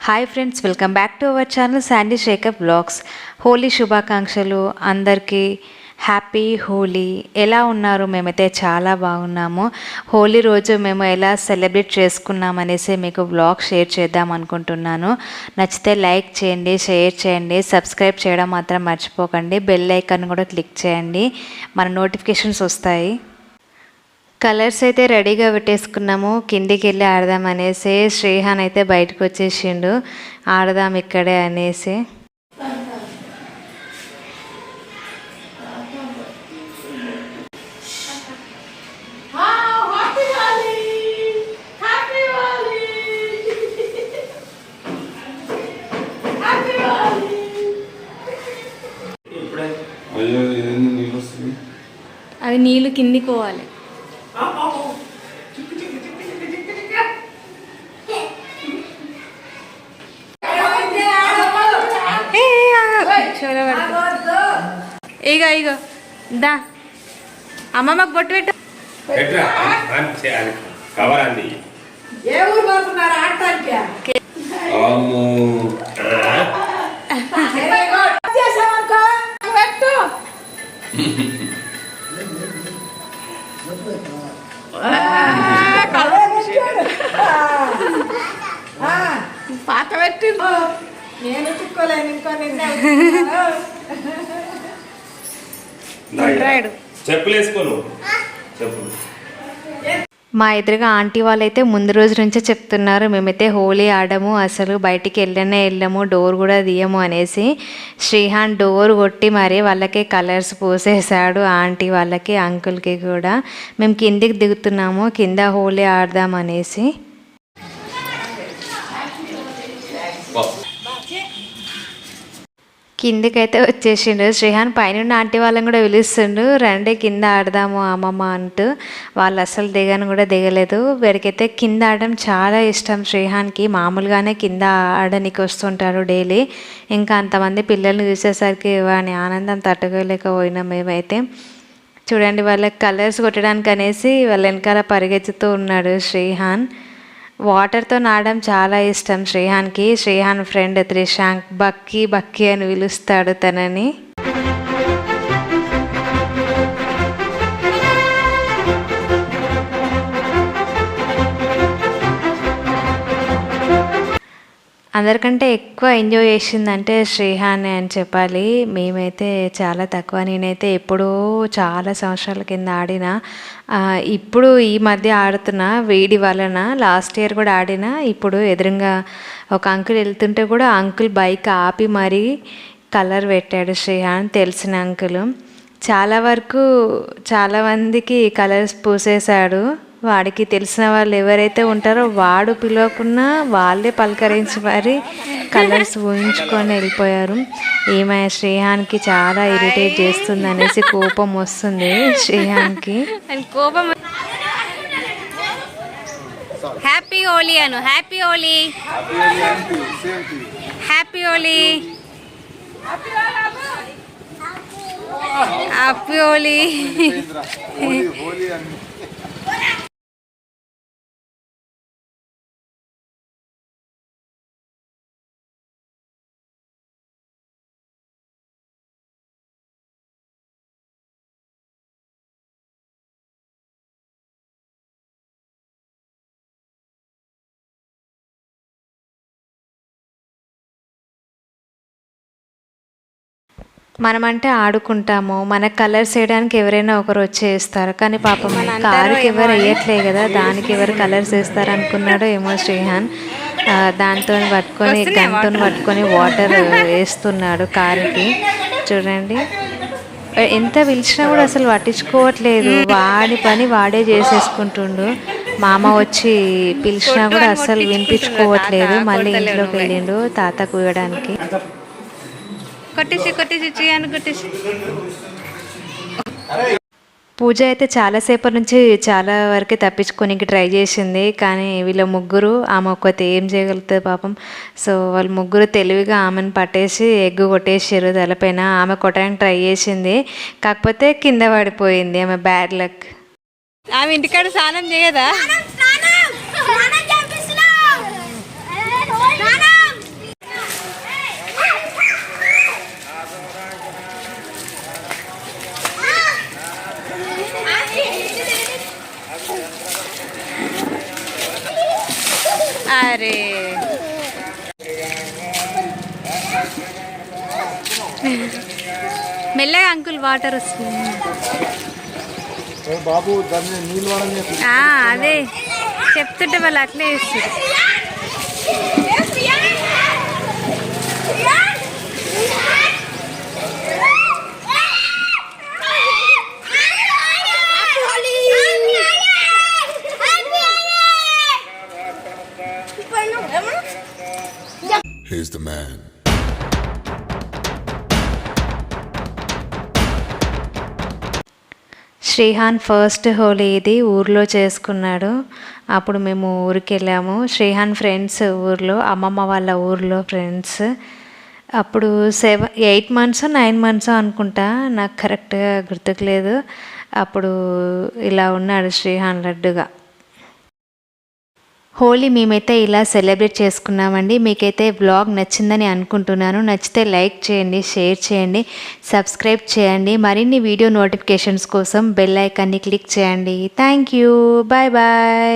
Hi friends welcome back to our channel Sandy shakeup vlogs Holi శుభాకాంక్షలు అందరికీ happy Holi ఎలా ఉన్నారు? మేమైతే చాలా బాగున్నాము. హోలీ రోజు మేము ఎలా సెలబ్రేట్ చేసుకున్నాం అనేసి మీకు బ్లాగ్ షేర్ చేద్దాం అనుకుంటున్నాను. నచ్చితే లైక్ చేయండి షేర్ చేయండి. సబ్స్క్రైబ్ చేయడం మాత్రం మర్చిపోకండి. బెల్ ఐకాన్ కూడా క్లిక్ చేయండి. మన నోటిఫికేషన్స్ వస్తాయి. కలర్స్ అయితే రెడీగా పెట్టేసుకున్నాము. కిందికి వెళ్ళి ఆడదాం అనేసి శ్రీహాన్ అయితే బయటకు వచ్చేసిండు ఆడదాం ఇక్కడే అనేసి. అది నీళ్ళు కిందికి పోవాలి. ఇగో ఇగో దా. అమ్మమ్మకు బొట్టు పెట్టు. పాత పెట్టి. నేను తిక్కోలేను ఇంకో నిన్నే చెప్పులు మా ఎదురుగా ఆంటీ వాళ్ళైతే ముందు రోజు నుంచే చెప్తున్నారు మేమైతే హోలీ ఆడము అసలు బయటికి వెళ్ళనే వెళ్ళము డోర్ కూడా తీయము అనేసి. శ్రీహాన్ డోర్ కొట్టి మరి వాళ్ళకి కలర్స్ పూసేశాడు ఆంటీ వాళ్ళకి అంకుల్కి కూడా. మేము కిందికి దిగుతున్నాము కింద హోలీ ఆడదాం అనేసి. కిందకైతే వచ్చేసిండు. శ్రీహాన్ పైన ఆంటీ వాళ్ళని కూడా పిలుస్తుండు. రండి కింద ఆడదాము అమ్మమ్మ అంటూ. వాళ్ళు అసలు దిగను కూడా దిగలేదు. వీడికైతే కింద ఆడడం చాలా ఇష్టం శ్రీహాన్కి. మామూలుగానే కింద ఆడడానికి వస్తుంటారు డైలీ. ఇంకా అంతమంది పిల్లల్ని చూసేసరికి వాని ఆనందం తట్టుకోలేకపోయినాం మేమైతే. చూడండి వాళ్ళకి కలర్స్ కొట్టడానికి అనేసి వాళ్ళ వెనకాల పరిగెత్తుతూ ఉన్నాడు శ్రీహాన్. వాటర్తో నాడడం చాలా ఇష్టం. శ్రీహాన్కి శ్రీహాన్ ఫ్రెండ్ త్రిశాంక్ బక్కీ బక్కీ అని పిలుస్తాడు తనని. అందరికంటే ఎక్కువ ఎంజాయ్ చేసిందంటే శ్రీహాన్ అని చెప్పాలి. మేమైతే చాలా తక్కువ. నేనైతే ఎప్పుడో చాలా సంవత్సరాల కింద ఆడిన ఇప్పుడు ఈ మధ్య ఆడుతున్నా వేడి వలన లాస్ట్ ఇయర్ కూడా ఆడిన ఇప్పుడు ఎదురుగా ఒక అంకుల్ వెళ్తుంటే కూడా అంకుల్ బైక్ ఆపి మరీ కలర్ పెట్టాడు శ్రీహాన్ తెలిసిన అంకుల్. చాలా వరకు చాలామందికి కలర్స్ పూసేశాడు. వాడికి తెలిసిన వాళ్ళు ఎవరైతే ఉంటారో వాడు పిలవకున్నా వాళ్ళే పలకరించి మరి కలర్స్ ఊహించుకొని వెళ్ళిపోయారు. ఈమె శ్రీహాన్కి చాలా ఇరిటేట్ చేస్తుంది అనేసి కోపం వస్తుంది శ్రీహాన్కి. కోపం హ్యాపీ హోలీ అను happy Holi. Happy Holi. Happy మనమంటే ఆడుకుంటాము. మన కలర్స్ వేయడానికి ఎవరైనా ఒకరు వచ్చి వేస్తారు. కానీ పాపం కారుకి ఎవరు వేయట్లే కదా. దానికి ఎవరు కలర్స్ వేస్తారు అనుకున్నాడో ఏమో శ్రీహాన్. దాంతో పట్టుకొని గంటతో పట్టుకొని వాటర్ వేస్తున్నాడు కారుకి. చూడండి. ఎంత పిలిచినా కూడా అసలు పట్టించుకోవట్లేదు. వాడి పని వాడే చేసేసుకుంటుండు. మామ వచ్చి పిలిచినా కూడా అసలు వినిపించుకోవట్లేదు. మళ్ళీ ఇంట్లోకి వెళ్ళిండు. తాత కూయడానికి కొట్టేసి కొట్టేసి చేయను కొట్టేసి. పూజ అయితే చాలాసేపటి నుంచి చాలా వరకు తప్పించుకోనికి ట్రై చేసింది కానీ వీళ్ళ ముగ్గురు ఆమె ఒక్కతే ఏం చేయగలుగుతుంది పాపం. సో వాళ్ళు ముగ్గురు తెలివిగా ఆమెను పట్టేసి ఎగ్గు కొట్టేసారు తలపైన. ఆమె కొట్టడానికి ట్రై చేసింది కాకపోతే కింద పడిపోయింది ఆమె బ్యాడ్ లక్. ఆమె ఇంటికాడ స్నానం చేయదా స్నానం స్నానం అరే మెల్లగా అంకుల్ వాటర్ వస్తుంది బాబు అదే చెప్తుంటే వాళ్ళు అట్లే చేస్తారు is the man. Srihan first Holi ఇది ఊర్లో చేసుకున్నాడు. అప్పుడు మేము ఊరికి వెళ్ళాము శ్రీహాన్ ఫ్రెండ్స్ ఊర్లో అమ్మమ్మ వాళ్ళ ఊర్లో ఫ్రెండ్స్. అప్పుడు seven eight months nine months అనుకుంటా నాకు కరెక్ట్గా గుర్తుకు లేదు. అప్పుడు ఇలా ఉన్నాడు శ్రీహాన్ లడ్డుగా. హోలీ మేమైతే ఇలా సెలబ్రేట్ చేసుకున్నామండి. మీకైతే బ్లాగ్ నచ్చిందని అనుకుంటున్నాను. నచ్చితే లైక్ చేయండి షేర్ చేయండి సబ్స్క్రైబ్ చేయండి. మరిన్ని వీడియో నోటిఫికేషన్స్ కోసం బెల్ ఐకాన్ని క్లిక్ చేయండి. Thank you. Bye bye.